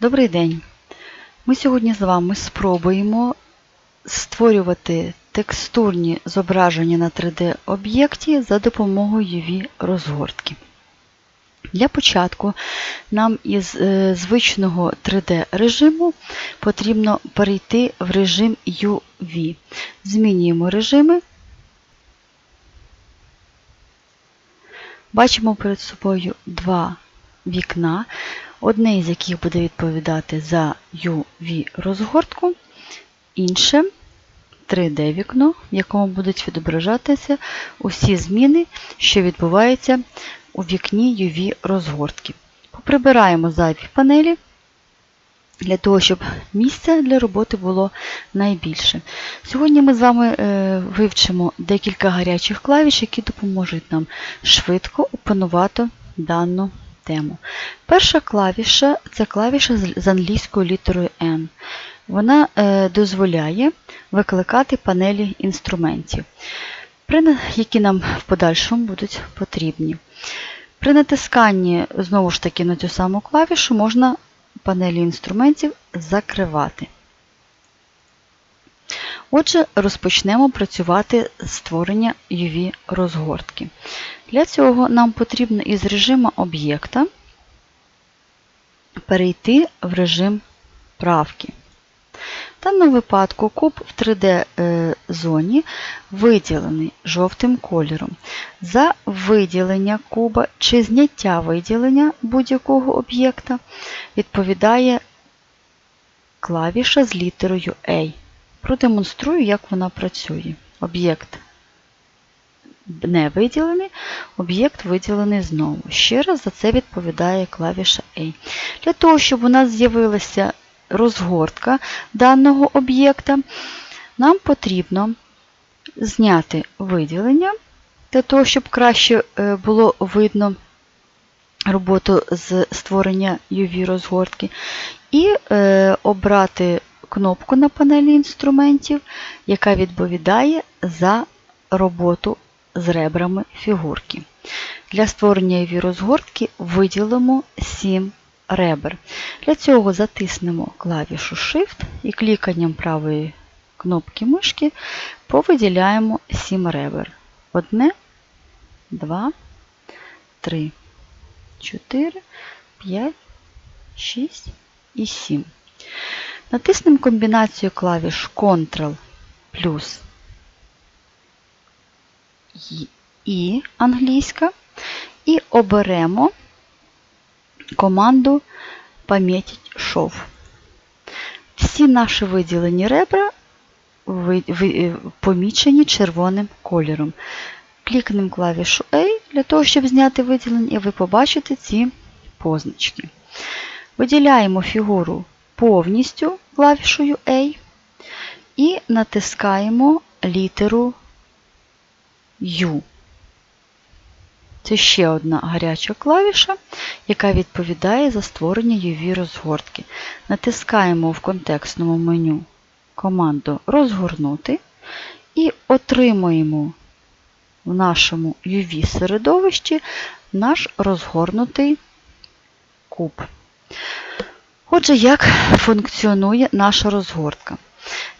Добрий день! Ми сьогодні з вами спробуємо створювати текстурні зображення на 3D-об'єкті за допомогою UV-розгортки. Для початку нам із е, звичного 3D-режиму потрібно перейти в режим UV. Змінюємо режими. Бачимо перед собою два вікна, одне із яких буде відповідати за UV-розгортку, інше 3D-вікно, в якому будуть відображатися усі зміни, що відбуваються у вікні UV-розгортки. Поприбираємо зайві панелі для того, щоб місця для роботи було найбільше. Сьогодні ми з вами е, вивчимо декілька гарячих клавіш, які допоможуть нам швидко опанувати дану тему. Перша клавіша це клавіша з англійською літерою N. Вона е, дозволяє викликати панелі інструментів, які нам в подальшому будуть потрібні. При натисканні знову ж таки на цю саму клавішу можна панелі інструментів закривати. Отже, розпочнемо працювати з створення UV-розгортки. Для цього нам потрібно із режиму об'єкта перейти в режим правки. В даному випадку куб в 3D-зоні виділений жовтим кольором. За виділення куба чи зняття виділення будь-якого об'єкта відповідає клавіша з літерою A. Продемонструю, як вона працює. Об'єкт не виділений, об'єкт виділений знову. Ще раз за це відповідає клавіша A. Для того, щоб у нас з'явилася розгортка даного об'єкта, нам потрібно зняти виділення, для того, щоб краще е, було видно роботу з створення UV-розгортки, і е, обрати кнопку на панелі інструментів, яка відповідає за роботу з ребрами фігурки. Для створення UV-розгортки виділимо 7 ребер. Для цього затиснемо клавішу Shift і кліканням правої кнопки мишки повиділяємо 7 ребер. Одне, два, три, чотири, п'ять, шість і 7. Натиснемо комбінацію клавіш Ctrl плюс І англійська і оберемо команду «Помітить шов». Всі наші виділені ребра ви- помічені червоним кольором. Клікнемо клавішу A для того, щоб зняти виділення, і ви побачите ці позначки. Виділяємо фігуру повністю клавішою A і натискаємо літеру U. Це ще одна гаряча клавіша, яка відповідає за створення UV-розгортки. Натискаємо в контекстному меню команду Розгорнути і отримуємо в нашому UV-середовищі наш розгорнутий куб. Отже, як функціонує наша розгортка?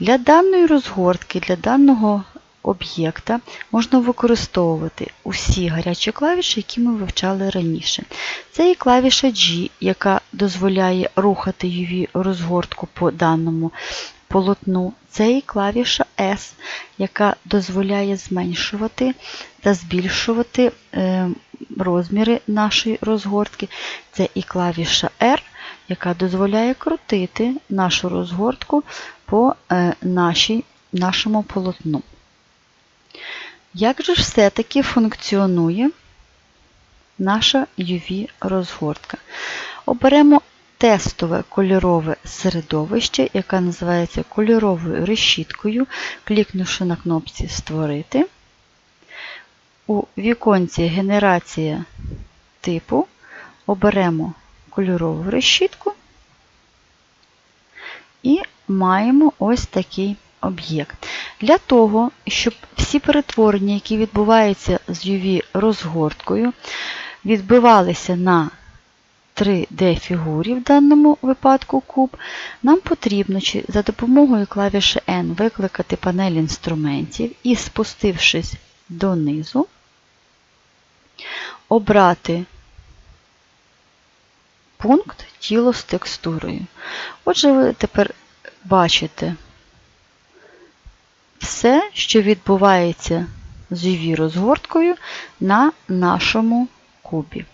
Для даної розгортки, для даного об'єкта можна використовувати усі гарячі клавіші, які ми вивчали раніше. Це і клавіша G, яка дозволяє рухати UV-розгортку по даному полотну. Це і клавіша S, яка дозволяє зменшувати та збільшувати е, розміри нашої розгортки. Це і клавіша R, яка дозволяє крутити нашу розгортку по е, нашій, нашому полотну. Як же все-таки функціонує наша UV-розгортка? Оберемо тестове кольорове середовище, яке називається кольоровою решіткою, клікнувши на кнопці Створити. У віконці Генерація типу оберемо кольорову решітку і маємо ось такий об'єкт. Для того, щоб всі перетворення, які відбуваються з UV-розгорткою, відбивалися на 3D-фігурі, в даному випадку куб, нам потрібно за допомогою клавіші N викликати панель інструментів і, спустившись донизу, обрати пункт тіло з текстурою. Отже, ви тепер бачите все, що відбувається з UV-розгорткою на нашому кубі.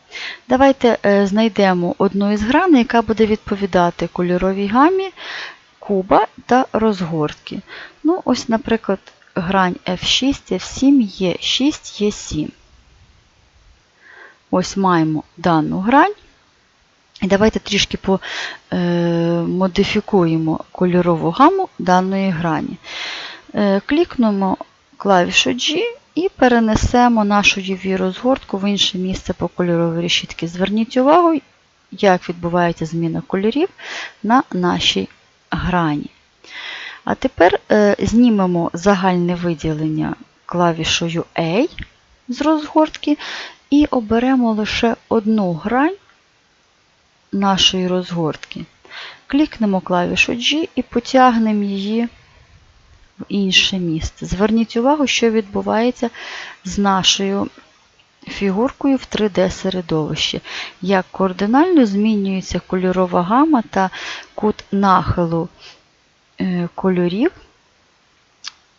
Давайте е, знайдемо одну із граней, яка буде відповідати кольоровій гамі куба та розгортки. Ну, Ось, наприклад, грань F6, F7, Е6, Е7. Ось маємо дану грань. Давайте трішки помодифікуємо е, кольорову гаму даної грані. Е, клікнемо клавішу G і перенесемо нашу UV-розгортку в інше місце по кольоровій решітці. Зверніть увагу, як відбувається зміна кольорів на нашій грані. А тепер е, знімемо загальне виділення клавішою A з розгортки і оберемо лише одну грань нашої розгортки. Клікнемо клавішу G і потягнемо її в інше місце. Зверніть увагу, що відбувається з нашою фігуркою в 3D-середовищі. Як координально змінюється кольорова гама та кут нахилу е, кольорів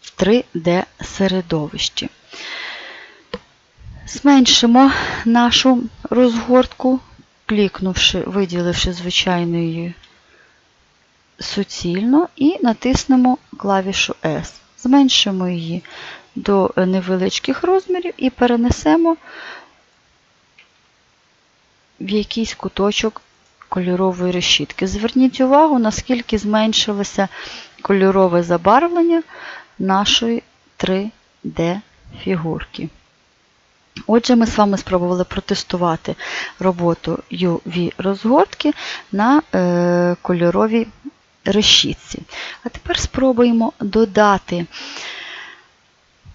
в 3D-середовищі. Зменшимо нашу розгортку, клікнувши, виділивши звичайною суцільно і натиснемо клавішу S. Зменшимо її до невеличких розмірів і перенесемо в якийсь куточок кольорової решітки. Зверніть увагу, наскільки зменшилося кольорове забарвлення нашої 3D-фігурки. Отже, ми з вами спробували протестувати роботу UV-розгортки на е, кольоровій решітці. А тепер спробуємо додати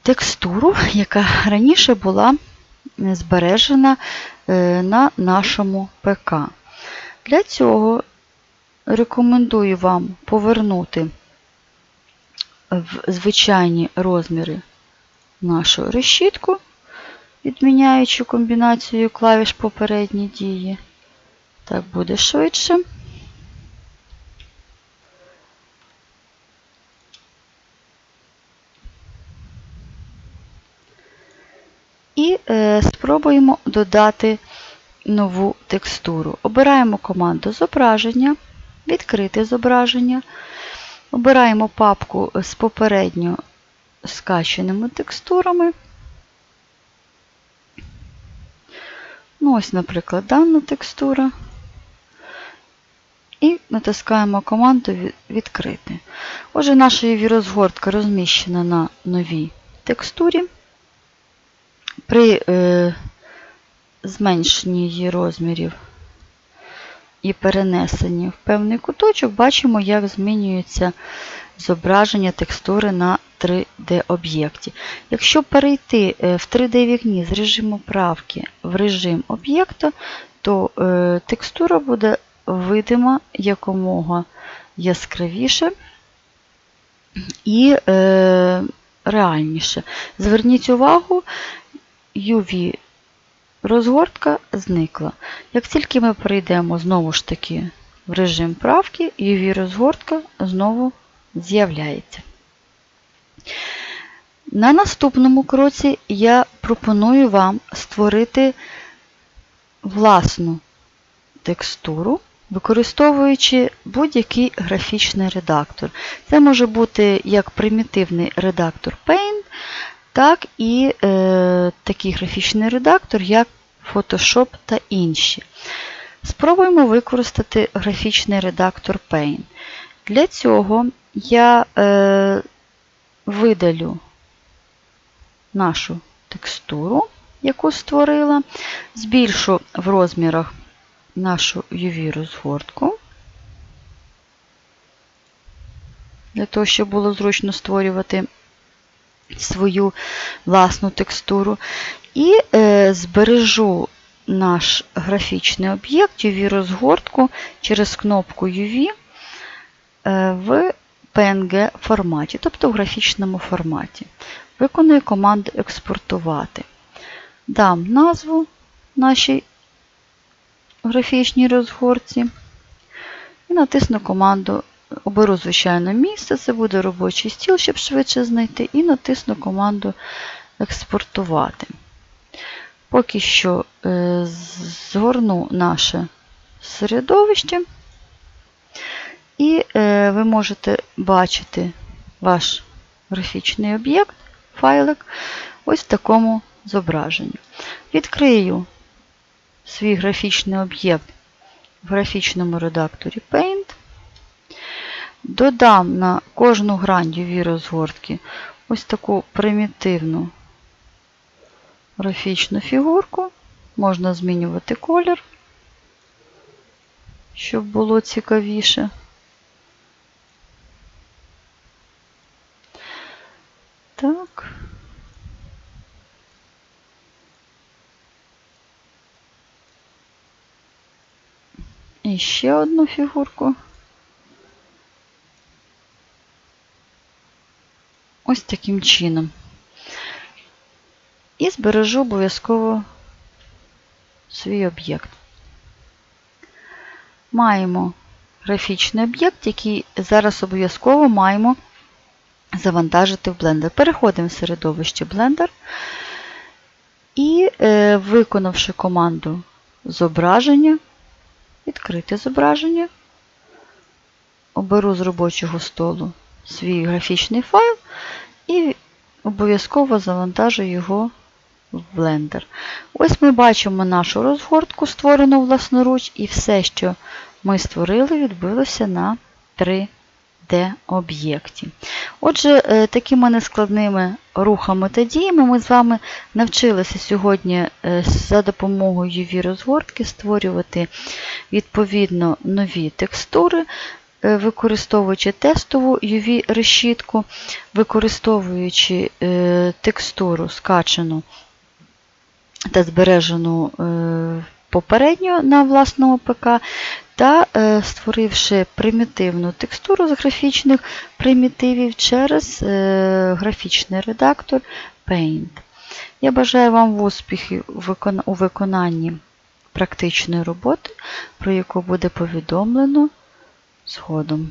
текстуру, яка раніше була збережена е, на нашому ПК. Для цього рекомендую вам повернути в звичайні розміри нашу решітку, відміняючи комбінацію клавіш попередньої дії. Так буде швидше. І е, спробуємо додати нову текстуру. Обираємо команду зображення, відкрити зображення. Обираємо папку з попередньо скаченими текстурами. Ну, Ось, наприклад, дана текстура. І натискаємо команду Відкрити. Отже, наша UV-розгортка розміщена на новій текстурі. При е, зменшенні її розмірів і перенесенні в певний куточок, бачимо, як змінюється зображення текстури на 3D-об'єкті. Якщо перейти е, в 3D-вікні з режиму правки в режим об'єкта, то е, текстура буде видима якомога яскравіше і е, реальніше. Зверніть увагу, UV розгортка зникла. Як тільки ми перейдемо знову ж таки в режим правки, UV розгортка знову з'являється. На наступному кроці я пропоную вам створити власну текстуру, використовуючи будь-який графічний редактор. Це може бути як примітивний редактор Paint, так і е, такий графічний редактор, як Photoshop та інші. Спробуємо використати графічний редактор Paint. Для цього я е, видалю нашу текстуру, яку створила, збільшу в розмірах нашу UV-розгортку, для того, щоб було зручно створювати свою власну текстуру. І е, збережу наш графічний об'єкт, UV-розгортку через кнопку UV е, в PNG форматі, тобто в графічному форматі. Виконую команду експортувати. Дам назву нашій графічній розгорці і натисну команду. Оберу, звичайно, місце, це буде робочий стіл, щоб швидше знайти, і натисну команду експортувати. Поки що е, згорну наше середовище, і е, ви можете бачити ваш графічний об'єкт, файлик, ось в такому зображенні. Відкрию свій графічний об'єкт в графічному редакторі Paint. Додам на кожну грань UV розгортки ось таку примітивну графічну фігурку. Можна змінювати колір, щоб було цікавіше. Так. І ще одну фігурку. Ось таким чином. І збережу обов'язково свій об'єкт. Маємо графічний об'єкт, який зараз обов'язково маємо завантажити в Blender. Переходимо в середовище Blender і, е, виконавши команду зображення, відкрити зображення, оберу з робочого столу свій графічний файл і обов'язково завантажу його в Blender. Ось ми бачимо нашу розгортку, створену власноруч, і все, що ми створили, відбилося на 3D-об'єкті. Отже, е, такими нескладними рухами та діями ми з вами навчилися сьогодні е, за допомогою UV-розгортки створювати відповідно нові текстури. Е, використовуючи тестову UV-решітку, використовуючи текстуру скачену та збережену попередньо на власному ПК, та створивши примітивну текстуру з графічних примітивів через графічний редактор Paint. Я бажаю вам успіхів у виконанні практичної роботи, про яку буде повідомлено згодом.